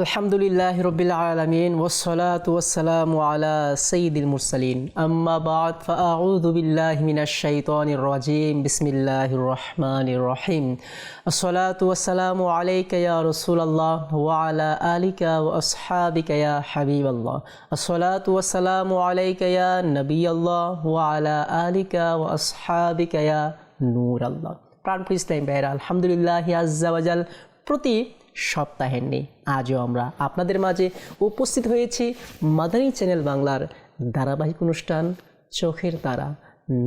আলহামদুলিল্লাহ রবিল আলমিন ওসলাত ওসালাম আলা সঈদুল মুরসালিন। আম্মা বাদ, ফাআউযু বিল্লাহি মিনাশ শাইতানির রাজিম। বিসমিল্লাহির রহমানির রহিম। আসসালাতু ওয়াসসালামু আলাইকা ইয়া রাসূলুল্লাহ, ওয়া আলা আলিকা ওয়া আসহাবিকা ইয়া হাবিবাল্লাহ। আসসালাতু ওয়াসসালামু আলাইকা ইয়া নবিয়াল্লাহ, ওয়া আলা আলিকা ওয়া আসহাবিকা ইয়া নূরাল্লাহ। প্রাণপ্রিয় ইসলাম ভাইরা আলহামদুলিল্লাহ আজ্জাওয়াজাল প্রতি সপ্তাহের নেই। আজও আমরা আপনাদের মাঝে উপস্থিত হয়েছি মাদানী চ্যানেল বাংলার ধারাবাহিক অনুষ্ঠান চোখের তারা,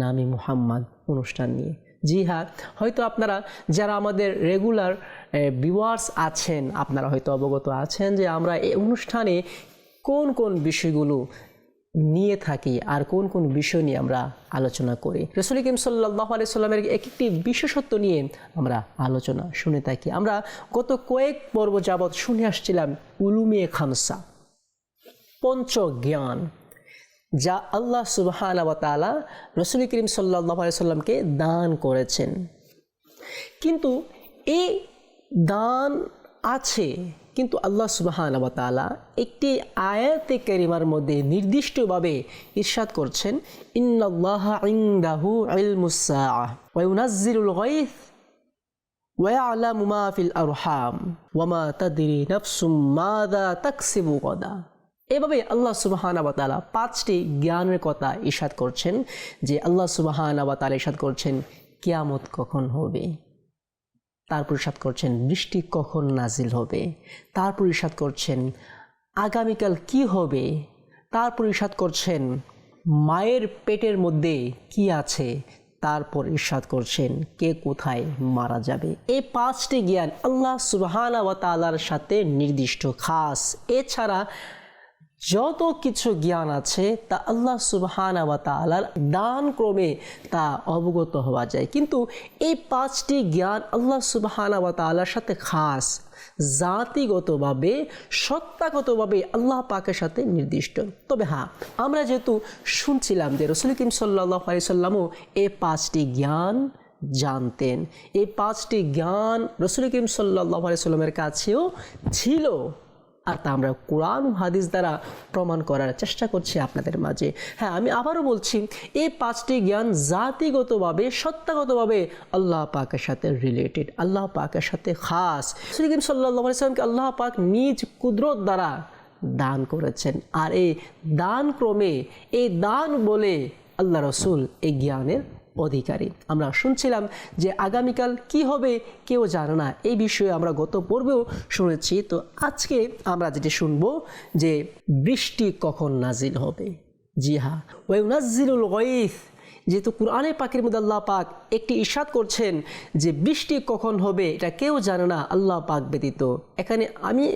নামি মুহাম্মদ অনুষ্ঠান নিয়ে। জি হ্যাঁ হয়তো আপনারা যারা আমাদের রেগুলার ভিউয়ার্স আছেন, আপনারা হয়তো অবগত আছেন যে আমরা এই অনুষ্ঠানে কোন কোন বিষয়গুলো নিয়ে থাকি আর কোন কোন বিষয় নিয়ে আমরা আলোচনা করি। রসুল কিম সাল্লাহ আলাইসাল্লামের এক একটি বিশেষত্ব নিয়ে আমরা আলোচনা শুনে থাকি। আমরা গত কয়েক পর্ব যাবৎ শুনে আসছিলাম উলুমিয়ে খামসা পঞ্চ জ্ঞান যা আল্লাহ সুবহান তালা রসুল করিম সাল্লাহ আলাইসাল্লামকে দান করেছেন। কিন্তু এই দান আছে কিন্তু আল্লাহ সুবাহান তালা একটি আয়াতে কেরিমার মধ্যে নির্দিষ্টভাবে ইরশাদ করছেন ইনদাহু তাদরি নাফসুম মাযা তাকসিবু এভাবে আল্লাহ সুবাহানা তালা পাঁচটি জ্ঞানের কথা ইশাদ করছেন, যে আল্লাহ সুবাহানা তালা ইশাদ করছেন, কিয়ামত কখন হবে? তারপর ইসাদ করছেন, বৃষ্টি কখন নাজিল হবে? তারপর ইসাদ করছেন, আগামীকাল কি হবে? তারপর ইসাদ করছেন, মায়ের পেটের মধ্যে কি আছে? তারপর ইরশাদ করছেন, কে কোথায় মারা যাবে? এই পাঁচটি জ্ঞান আল্লাহ সুবাহানা ওয়া তালার সাথে নির্দিষ্ট, খাস। এছাড়া যত কিছু জ্ঞান আছে, তা আল্লাহ সুবহানা ওয়া তাআলার দান ক্রমে তা অবগত হওয়া যায়। কিন্তু এই পাঁচটি জ্ঞান আল্লাহ সুবহানা ওয়া তাআলার সাথে খাস। জাতিগতভাবে, সত্তাগতভাবে আল্লাহ পাকের সাথে নির্দিষ্ট। তবে হ্যাঁ আমরা যেহেতু শুনছিলাম যে রসুল কিম সাল্লাহ আলাইসাল্লামও এই পাঁচটি জ্ঞান জানতেন। এই পাঁচটি জ্ঞান রসুল কিম সাল্লাহ আলাইসাল্লামের কাছেও ছিল। আর তা আমরা কোরআন হাদিস দ্বারা প্রমাণ করার চেষ্টা করছি আপনাদের মাঝে। হ্যাঁ আমি আবারও বলছি, এই পাঁচটি জ্ঞান জাতিগতভাবে, সত্তাগতভাবে আল্লাহ পাকের সাথে রিলেটেড আল্লাহ পাকের সাথে খাস। শ্রীকিম সাল্লাহ সাল্লামকে আল্লাহ পাক নিজ কুদরত দ্বারা দান করেছেন। আর এই দান ক্রমে এই দান বলে আল্লাহ রসুল এই জ্ঞানের অধিকারী। আমরা শুনছিলাম যে আগামীকাল কি হবে কেউ জানে না। এই বিষয়ে আমরা গত পর্বেও শুনেছি। তো আজকে আমরা যেটি শুনব যে বৃষ্টি কখন নাজিল হবে? জি হ্যাঁ। ওই নাজিলুল গইফ যেহেতু কোরআনে পাখির মধ্যে আল্লাহ পাক একটি ইশাদ করছেন যে বৃষ্টি কখন হবে, এটা কেউ জানে না। আল্লাহ পাক ব্যতীত। এখানে আমি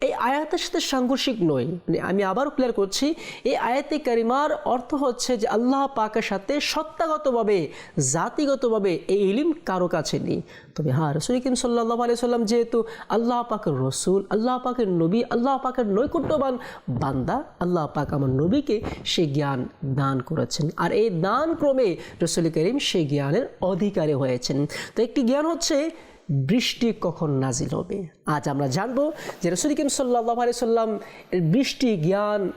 এই আয়াতের সাথে সাংঘর্ষিক নই মানে আমি আবারও ক্লিয়ার করছি, এই আয়াতে কারিমার অর্থ হচ্ছে যে আল্লাহ পাকের সাথে সত্তাগতভাবে, জাতিগতভাবে এই ইলিম কারও কাছে নেই। তবে হ্যাঁ রসুল কিম সাল্লাহ আলিয়া সাল্লাম যেহেতু আল্লাহ পাকের রসুল, আল্লাহ পাকের নবী, আল্লাহ পাকের নৈকট্যবান বান্দা, আল্লাহ পাক আমার নবীকে সে জ্ঞান দান করেছেন। আর এই দান ক্রমে রসুল করিম সে জ্ঞানের অধিকারী হয়েছেন। তো একটি জ্ঞান হচ্ছে বৃষ্টি কখন নাজিল হবে? আজ আমরা জানব যে রসুল কিম সাল্লাহ আলি সাল্লাম এর বৃষ্টি জ্ঞান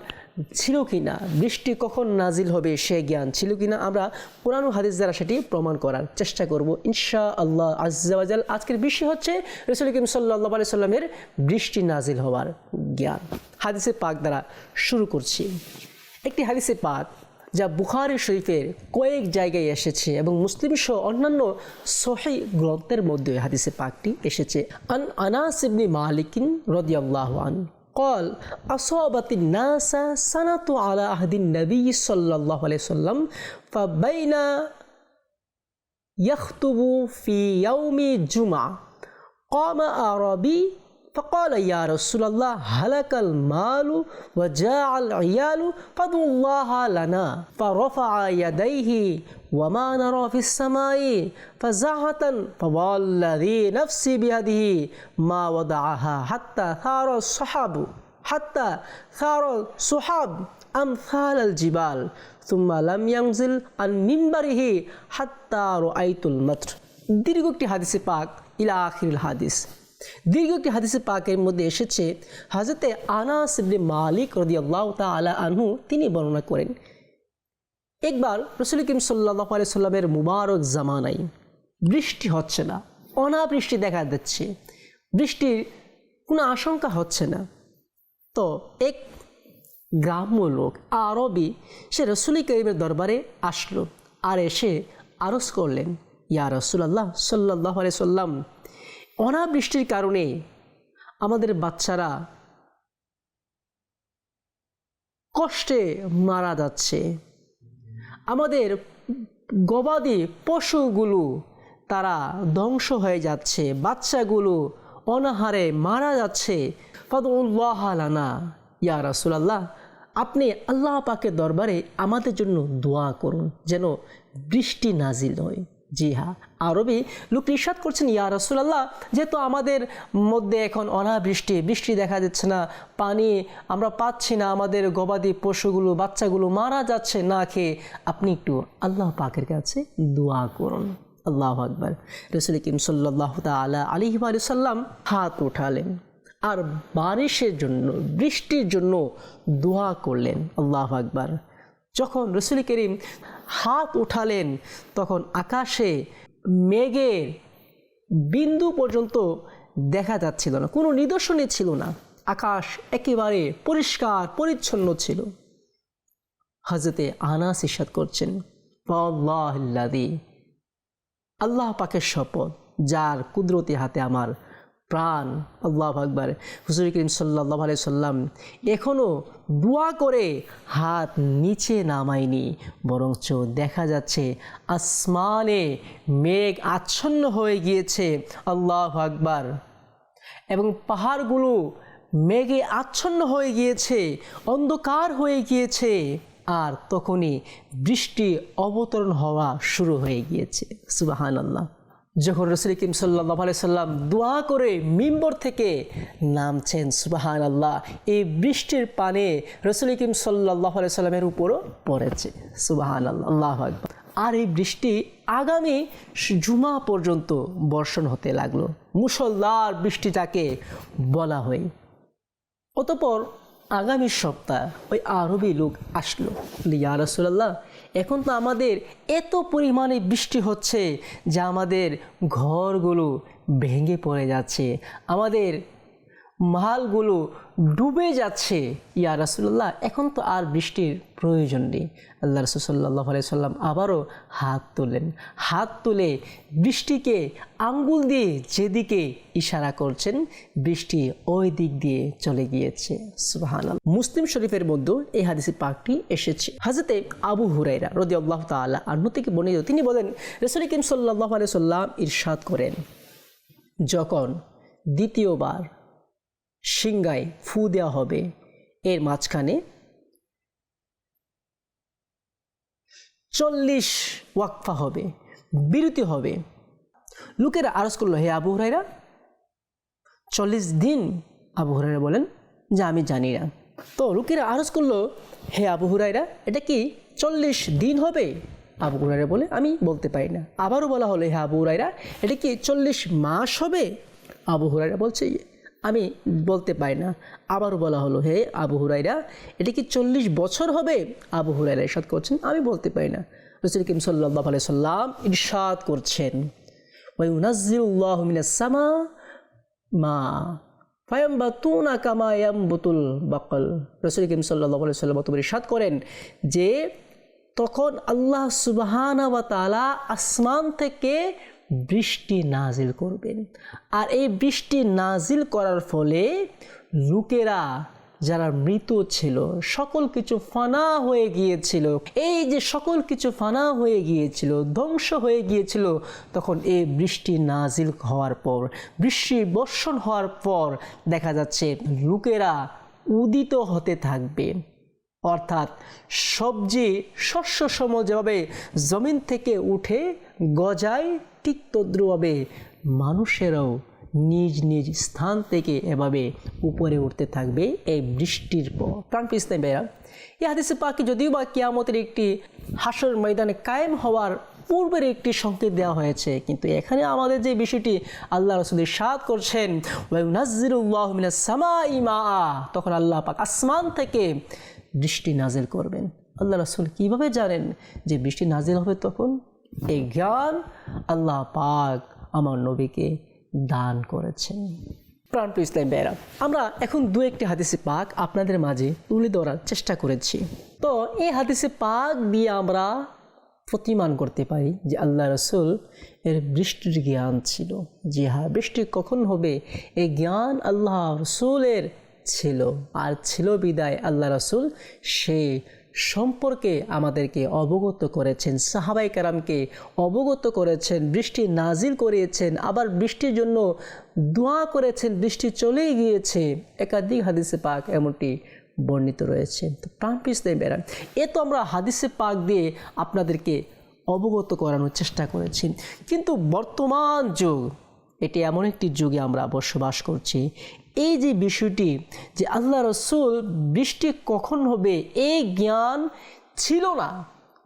ছিল কি না বৃষ্টি কখন নাজিল হবে সে জ্ঞান ছিল কি না আমরা কোরআন হাদিস দ্বারা সেটি প্রমাণ করার চেষ্টা করব ইনশা আল্লাহ আজাল আজকের বিষয় হচ্ছে রসুল কিম সাল্লাহ আলি সাল্লামের বৃষ্টি নাজিল হওয়ার জ্ঞান। হাদিসে পাক দ্বারা শুরু করছি। একটি হাদিসে পাক যা বুখারি শরীফের কয়েক জায়গায় এসেছে এবং মুসলিম সহ অন্যান্য সহি গ্রন্থের মধ্যে হাদিসে পাকটি এসেছে আন আনাস ইবনি মালিকিন রদিয়াল্লাহ আন قال أصابت الناس سنة على عهد النبي صلى الله عليه وسلم فبين يخطب في يوم الجمعة قام أعرابي فقال يا رسول الله هلك المال وجاع العيال فادعوا الله لنا فرفع يديه وما نرى في السماء فزعة فوالذي نفسي بيده ما وضعها حتى ثار الصحاب حتى ثار الصحاب أمثال الجبال ثم لم ينزل عن منبره حتى رأيت المطر দীর্ঘ একটি হাদিসে পাক ইলা আখিরুল হাদিস দীর্ঘ একটি হাদিসে পাকের মধ্যে এসেছে হাজরতে আনাস ইবনে মালিক রদিয়াল্লাহ তালা আনহু তিনি বর্ণনা করেন, একবার রসুল করিম সাল্লাহ সাল্লামের মুবারক জামানাই বৃষ্টি হচ্ছে না, অনাবৃষ্টি দেখা যাচ্ছে বৃষ্টির কোনো আশঙ্কা হচ্ছে না। তো এক গ্রাম্য লোক, আরবি, সে রসুল করিমের দরবারে আসলো, আর এসে আরজ করলেন, ইয়া রসুলাল্লাহ সাল্লাহ আলি সাল্লাম অনাবৃষ্টির কারণে আমাদের বাচ্চারা কষ্টে মারা যাচ্ছে। আমাদের গবাদি পশুগুলো তারা ধ্বংস হয়ে যাচ্ছে। বাচ্চাগুলো অনাহারে মারা যাচ্ছে। ফদুল্লাহ আলানা ইয়া রাসুলাল্লাহ, আপনি আল্লাহ পাকের দরবারে আমাদের জন্য দোয়া করুন যেন বৃষ্টি নাজিল হয়। জি হ্যাঁ। আরবি লোক নিঃসাদ করছেন, ইয়া রসুলাল্লাহ, যেহেতু আমাদের মধ্যে এখন অনাবৃষ্টি, বৃষ্টি দেখা যাচ্ছে না, পানি আমরা পাচ্ছি না, আমাদের গবাদি পশুগুলো, বাচ্চাগুলো মারা যাচ্ছে, না খেয়ে আপনি একটু আল্লাহ পাকের কাছে দোয়া করুন। আল্লাহ আকবর। রসুল কিম সাল্লাহ তালা আলিহিম আলী সাল্লাম হাত উঠালেন আর বারিশের জন্য, বৃষ্টির জন্য দোয়া করলেন। আল্লাহ আকবার। যখন রসুল করিম হাত উঠালেন, তখন আকাশে মেঘের বিন্দু পর্যন্ত দেখা যাচ্ছিল না, কোনো নিদর্শনই ছিল না। আকাশ একেবারে পরিষ্কার, পরিচ্ছন্ন ছিল। হজরতে আনাস ইসাদ করছেন আল্লাহ পাকের শপথ, যার কুদরতি হাতে আমার প্রাণ, আল্লাহ আকবর। হুজুর করিম সাল্লাহ আলাই সাল্লাম এখনও দোয়া করে হাত নিচে নামায়নি, বরঞ্চ দেখা যাচ্ছে আসমানে মেঘ আচ্ছন্ন হয়ে গিয়েছে, আল্লাহ আকবর। এবং পাহাড়গুলো মেঘে আচ্ছন্ন হয়ে গিয়েছে, অন্ধকার হয়ে গিয়েছে, আর তখনই বৃষ্টি অবতরণ হওয়া শুরু হয়ে গিয়েছে। সুবাহান আল্লাহ যখন রসুল কিম সাল্লাহ সাল্লাম দোয়া করে মিম্বর থেকে নামছেন সুবাহান আল্লাহ এই বৃষ্টির পানে রসুল কিম সাল্লাহ সাল্লামের উপরও পড়েছে সুবাহান আল্লাহ আল্লাহ আর এই বৃষ্টি আগামী জুমা পর্যন্ত বর্ষণ হতে লাগল। মুসলদার বৃষ্টিটাকে বলা হয়। অতপর আগামী সপ্তাহ ওই আরবি লোক আসলো। ইয়া রসুল্লাহ এখন তো আমাদের এত পরিমাণে বৃষ্টি হচ্ছে যা আমাদের ঘরগুলো ভেঙে পড়ে যাচ্ছে। আমাদের মালগুলো ডুবে যাচ্ছে। ইয়া রাসুল্লাহ এখন তো আর বৃষ্টির প্রয়োজন নেই। আল্লাহ রসুল্লাহ সাল্লাম আবারও হাত তোলেন হাত তুলে বৃষ্টিকে আঙ্গুল দিয়ে যেদিকে ইশারা করছেন, বৃষ্টি ওই দিক দিয়ে চলে গিয়েছে। সুবাহান মুসলিম শরীফের মধ্যে এই হাদিসি পাকটি এসেছে। হাজরতে আবু হুরাইরা রদি আল্লাহ তাল্লাহ আন্নু থেকে বর্ণিত, তিনি বলেন, রসুল সাল্লাহ আলিয়া সাল্লাম ইরশাদ করেন, যখন দ্বিতীয়বার সিংগায় ফু দেওয়া হবে। এর মাঝখানে চল্লিশ ওয়াকফা হবে, বিরতি হবে। লোকেরা আরজ করল, হে আবু হরাইরা চল্লিশ দিন আবু হরাইরা বলেন যে আমি জানি না। তো লোকেরা আরজ করল, হে আবু হুরাইরা এটা কি চল্লিশ দিন হবে? আবু হুরাইরা বলে, আমি বলতে পারি না। আবারও বলা হলো, হে আবু হুরাইরা এটা কি চল্লিশ মাস হবে? আবু হুরাইরা বলছে আমি বলতে পারি না। আবারও বলা হলো, হে আবু হুরাইরা এটা কি চল্লিশ বছর হবে? আবু হুরাইরা ইরশাদ করছেন, আমি বলতে পারি না। রসুল কিম সাল্লাহ আলাই সাল্লাম ইরশাদ করছেন। ওই উনাজিউল্লাহ মিনাসামা মা ফায়াম বা তুনা কামায়াম বুতুল বাকল। রসুল কিম সাল্লাহ আলাই সাল্লাম তোমার ইরশাদ করেন যে, তখন আল্লাহ সুবাহানা বা তালা আসমান থেকে বৃষ্টি নাজিল করবেন। আর এই বৃষ্টি নাজিল করার ফলে লোকেরা যারা মৃত ছিল, সকল কিছু ফানা হয়ে গিয়েছিল। এই যে সকল কিছু ফানা হয়ে গিয়েছিল, ধ্বংস হয়ে গিয়েছিল, তখন এই বৃষ্টি নাজিল হওয়ার পর, বৃষ্টি বর্ষণ হওয়ার পর দেখা যাচ্ছে লোকেরা উদিত হতে থাকবে। অর্থাৎ সবজি শস্য সম যেভাবে জমিন থেকে উঠে গজায়, ঠিক তদ্রুভাবে মানুষেরাও নিজ নিজ স্থান থেকে এভাবে উপরে উঠতে থাকবে এই বৃষ্টির পর। প্রাণ ইসলাম বেরা এই হাদিসে পাখি যদিও বা কিয়ামতের একটি হাসর ময়দানে কায়েম হওয়ার পূর্বের একটি সংকেত দেওয়া হয়েছে, কিন্তু এখানে আমাদের যে বিষয়টি আল্লাহ রসুল সাদ করছেন তখন আল্লাহ পাক আসমান থেকে বৃষ্টি নাজিল করবেন। আল্লাহ রসুল কীভাবে জানেন যে বৃষ্টি নাজিল হবে তখন? এই জ্ঞান আল্লাহ পাক আমার নবীকে দান করেছেন। প্রাণপ্রিয় ইসলাম বেরা আমরা এখন দু একটি হাদিসে পাক আপনাদের মাঝে তুলে ধরার চেষ্টা করেছি। তো এই হাদিসে পাক দিয়ে আমরা প্রতিমান করতে পারি যে আল্লাহ রসুল এর বৃষ্টির জ্ঞান ছিল। যে হ্যাঁ বৃষ্টি কখন হবে? এই জ্ঞান আল্লাহ রসুলের ছিল, আর ছিল বিদায় আল্লাহ রসুল। সে সম্পর্কে আমাদেরকে অবগত করেছেন সাহাবাই কারামকে অবগত করেছেন, বৃষ্টি নাজিল করিয়েছেন, আবার বৃষ্টির জন্য দোয়া করেছেন, বৃষ্টি চলেই গিয়েছে। একাধিক হাদিসে পাক এমনটি বর্ণিত রয়েছে। তো প্রাণ পিছতে বেড়ান। এ তো আমরা হাদিসে পাক দিয়ে আপনাদেরকে অবগত করানোর চেষ্টা করেছি। কিন্তু বর্তমান যুগ, এটি এমন একটি যুগে আমরা বসবাস করছি। এই যে বিষয়টি যে আল্লাহ রসুল বৃষ্টি কখন হবে এই জ্ঞান ছিল না।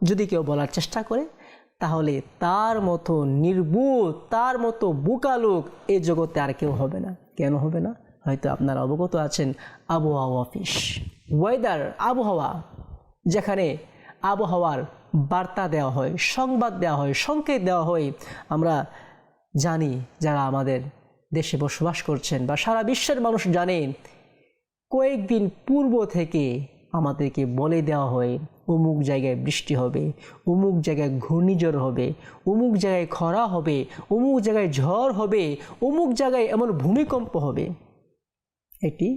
যদি কেউ বলার চেষ্টা করে, তাহলে তার মতো নির্বুধ তার মতো বুকালুক এই জগতে আর কেউ হবে না। কেন হবে না? হয়তো আপনারা অবগত আছেন, আবহাওয়া অফিস। ওয়েদার আবহাওয়া, যেখানে আবহাওয়ার বার্তা দেওয়া হয়, সংবাদ দেওয়া হয়, সংকেত দেওয়া হয়, আমরা জানি যারা আমাদের দেশে বসবাস করছেন বা সারা বিশ্বের মানুষ জানেন কয়েকদিন পূর্ব থেকে আমাদেরকে বলে দেওয়া হয়, অমুক জায়গায় বৃষ্টি হবে, অমুক জায়গায় ঘূর্ণিঝড় হবে, অমুক জায়গায় খরা হবে, অমুক জায়গায় ঝড় হবে, অমুক জায়গায় এমন ভূমিকম্প হবে। এটি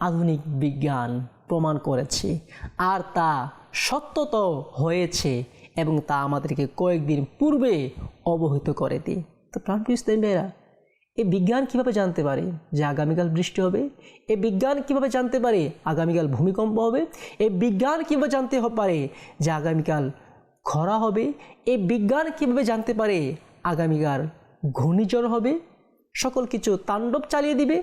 আধুনিক বিজ্ঞান প্রমাণ করেছে আর তা সত্যত হয়েছে এবং তা আমাদেরকে কয়েকদিন পূর্বে অবহিত করে দিই তো প্রাণপ্রিয় ইসলামেরা এই বিজ্ঞান কীভাবে জানতে পারে যে আগামীকাল বৃষ্টি হবে? এই বিজ্ঞান কীভাবে জানতে পারে আগামীকাল ভূমিকম্প হবে? এই বিজ্ঞান কীভাবে জানতে পারে যে আগামীকাল খরা হবে? এই বিজ্ঞান কীভাবে জানতে পারে আগামীকাল ঘূর্ণিঝড় হবে? সকল কিছু তাণ্ডব চালিয়ে দিবে।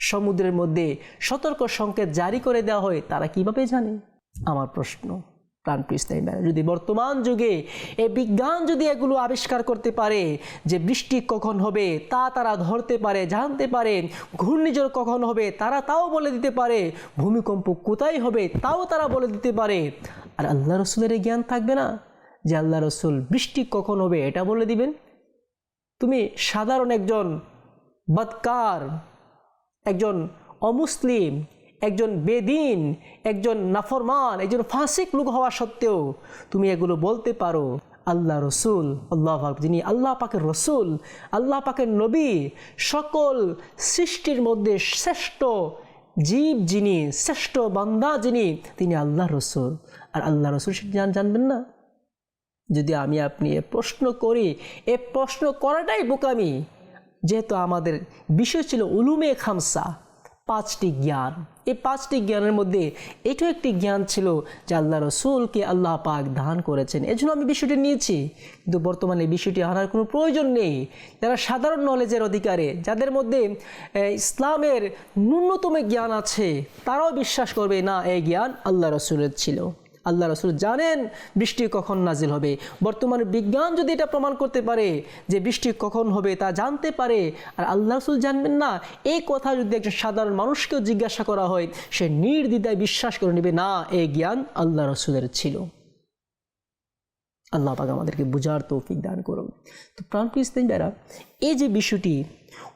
সমুদ্রের মধ্যে সতর্ক সংকেত জারি করে দেওয়া হয়, তারা কীভাবে জানে? আমার প্রশ্ন। প্রাণপ্রিয় ইসলামী যদি বর্তমান যুগে এই বিজ্ঞান যদি এগুলো আবিষ্কার করতে পারে যে বৃষ্টি কখন হবে, তা তারা ধরতে পারে, জানতে পারে, ঘূর্ণিঝড় কখন হবে, তারা তাও বলে দিতে পারে, ভূমিকম্প কোথায় হবে, তাও তারা বলে দিতে পারে। আর আল্লাহ রসুলের জ্ঞান থাকবে না যে আল্লাহ রসুল বৃষ্টি কখন হবে, এটা বলে দিবেন? তুমি সাধারণ একজন বদকার একজন অমুসলিম একজন বেদিন, একজন নাফরমান, একজন ফাঁসিক লোক হওয়া সত্ত্বেও তুমি এগুলো বলতে পারো। আল্লাহ রসুল, আল্লাহ যিনি আল্লাহ পাকের রসুল, আল্লাহ পাকের নবী, সকল সৃষ্টির মধ্যে শ্রেষ্ঠ জীব যিনি, শ্রেষ্ঠ বান্দা যিনি, তিনি আল্লাহ রসুল। আর আল্লাহ রসুল সেটি জান জানবেন না। যদি আমি আপনি এ প্রশ্ন করি, এ প্রশ্ন করাটাই বোকামি। যেহেতু আমাদের বিষয় ছিল উলুমে খামসা, পাঁচটি জ্ঞান। এই পাঁচটি জ্ঞানের মধ্যে এটাও একটি জ্ঞান ছিল যে আল্লাহ রসুলকে আল্লাহ পাক দান করেছেন। এজন্য আমি বিষয়টি নিয়েছি, কিন্তু বর্তমানে বিষয়টি আনার কোনো প্রয়োজন নেই। যারা সাধারণ নলেজের অধিকারে, যাদের মধ্যে ইসলামের ন্যূনতম জ্ঞান আছে, তারাও বিশ্বাস করবে, না, এই জ্ঞান আল্লাহ রসুলের ছিল। আল্লাহ রসুল জানেন বৃষ্টি কখন নাজিল হবে। বর্তমানে বিজ্ঞান যদি এটা প্রমাণ করতে পারে যে বৃষ্টি কখন হবে তা জানতে পারে, আর আল্লাহ রসুল জানবেন না, এই কথা যদি একজন সাধারণ মানুষকেও জিজ্ঞাসা করা হয়, সে নির্দ্বিধায় বিশ্বাস করে নেবে, না এই জ্ঞান আল্লাহ রসুলের ছিল। আল্লাহ পাক আমাদেরকে বুঝার তৌফিক দান করুন। তো প্রাণপ্রিয় ইসলামীরা এই যে বিষয়টি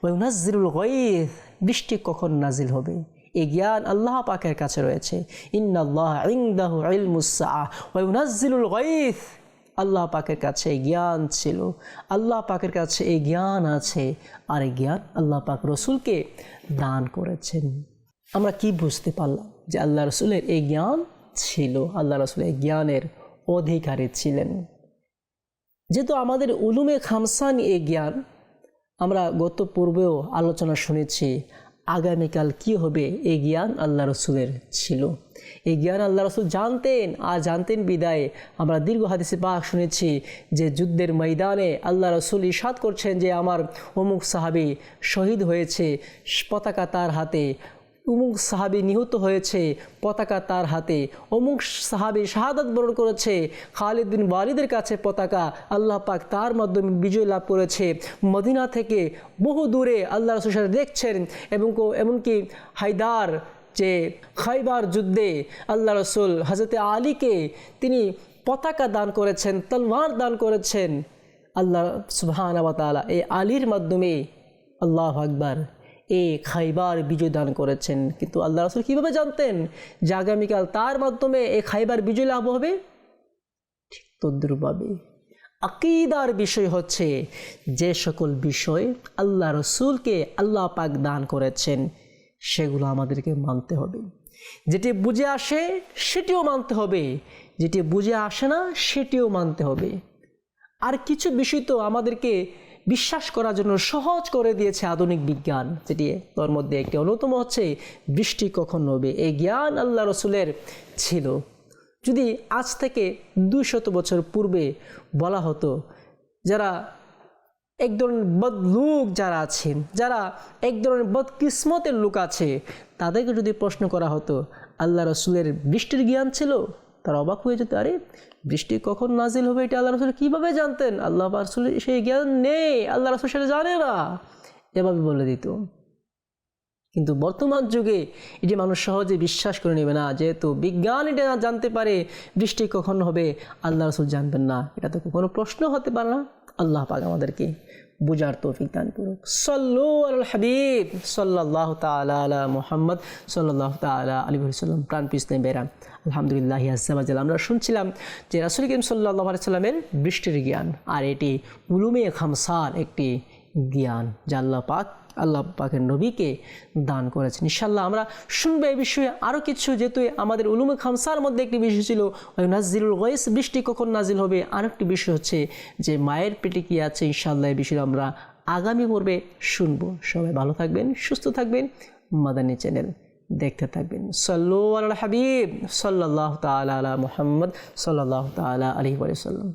ওই নাজিরুল গয়েদ বৃষ্টি কখন নাজিল হবে? এই জ্ঞান আল্লাহ পাকের কাছে রয়েছে। আল্লাহ পাকের কাছে এই জ্ঞান ছিল। আল্লাহ পাকের কাছে এই জ্ঞান আছে। আর এই জ্ঞান আল্লাহ পাক রসুলকে দান করেছেন। আমরা কি বুঝতে পারলাম যে আল্লাহ রসুলের এই জ্ঞান ছিল? আল্লাহ রসুল এই জ্ঞানের অধিকারী ছিলেন। যেহেতু আমাদের উলুমে খামসান এই জ্ঞান, আমরা গত পূর্বেও আলোচনা শুনেছি আগামীকাল কি হবে? এই জ্ঞান আল্লাহ রসুলের ছিল। এই জ্ঞান আল্লাহ রসুল জানতেন, আর জানতেন বিদায়। আমরা দীর্ঘ হাদিসে পাক শুনেছি যে যুদ্ধের ময়দানে আল্লাহ রসুল ইসাদ করছেন যে আমার অমুক সাহাবি শহীদ হয়েছে, পতাকা তার হাতে অমুক সাহাবি নিহত হয়েছে, পতাকা তার হাতে। অমুক সাহাবি শাহাদাত বরণ করেছে, খালিদ বিন ওয়ালিদের কাছে পতাকা আল্লাহ পাক তার মাধ্যমে বিজয় লাভ করেছে। মদিনা থেকে বহু দূরে আল্লাহ রসুল দেখছেন এবং এমনকি হায়দার যে খাইবার যুদ্ধে আল্লাহ রসুল হজরতে আলীকে তিনি পতাকা দান করেছেন তলওয়ার দান করেছেন। আল্লাহ সুবহান তালা এই আলীর মাধ্যমে আল্লাহ আকবার। এ খাইবার বিজয় দান করেছেন। কিন্তু আল্লাহ রসুল কীভাবে জানতেন যে আগামীকাল তার মাধ্যমে এ খাইবার বিজয় লাভ হবে? ঠিক তদ্রুপভাবে। আকিদার বিষয় হচ্ছে যে সকল বিষয় আল্লাহ রসুলকে আল্লাহ পাক দান করেছেন, সেগুলো আমাদেরকে মানতে হবে। যেটি বুঝে আসে, সেটিও মানতে হবে। যেটি বুঝে আসে না, সেটিও মানতে হবে। আর কিছু বিষয় তো আমাদেরকে বিশ্বাস করার জন্য সহজ করে দিয়েছে আধুনিক বিজ্ঞান, যেটি তোর মধ্যে একটি অন্যতম হচ্ছে বৃষ্টি কখন হবে? এই জ্ঞান আল্লাহ রসুলের ছিল। যদি আজ থেকে দুশত বছর পূর্বে বলা হতো, যারা এক ধরনের বদ লোক যারা আছেন, যারা এক ধরনের বদকিসমতের লোক আছে, তাদেরকে যদি প্রশ্ন করা হতো, আল্লাহ রসুলের বৃষ্টির জ্ঞান ছিল? তারা অবাক হয়ে যেত, আরে, বৃষ্টি কখন নাজিল হবে এটা আল্লাহ রসুল কীভাবে জানতেন? আল্লাহ রসুলের সেই জ্ঞান নেই আল্লাহ রসুল সেটা জানে না। এভাবে বলে দিত। কিন্তু বর্তমান যুগে এটি মানুষ সহজে বিশ্বাস করে নেবে না, যেহেতু বিজ্ঞান এটা জানতে পারে বৃষ্টি কখন হবে আল্লাহ রসুল জানবেন না। এটা তো কোনো প্রশ্ন হতে পারে না। আল্লাহ পাক আমাদেরকে বুঝার তৌফিক দান করুক। সল্লু আল হাবিব সাল্লাহ তালা মোহাম্মদ সাল্লাহ তালা আলী সাল্লাম প্রাণ পিসনে বেরাম আলহামদুলিল্লাহ আসামাজাল আমরা শুনছিলাম যে রাসুল করিম সাল্লাহ সাল্লামের বৃষ্টির জ্ঞান, আর এটি উলুমে খামসার একটি জ্ঞান আল্লাহ পাক, আল্লাহ পাকের নবীকে দান করেছেন। ইনশাল্লাহ আমরা শুনব এই বিষয়ে আরও কিছু, যেহেতু আমাদের উলুমে খামসার মধ্যে একটি বিষয় ছিল নাজিরুল গয়েস, বৃষ্টি কখন নাজিল হবে? আরেকটি বিষয় হচ্ছে যে মায়ের পেটে কি আছে? ইনশাল্লাহ এই বিষয়ে আমরা আগামী পর্বে শুনব। সবাই ভালো থাকবেন, সুস্থ থাকবেন। মাদানী চ্যানেল। দেখতে থাকবেন। সল্লু আল হাবিব সাল্লাহ তালা আলা মোহাম্মদ সাল্লাহ তালা আলহি সাল্লাম।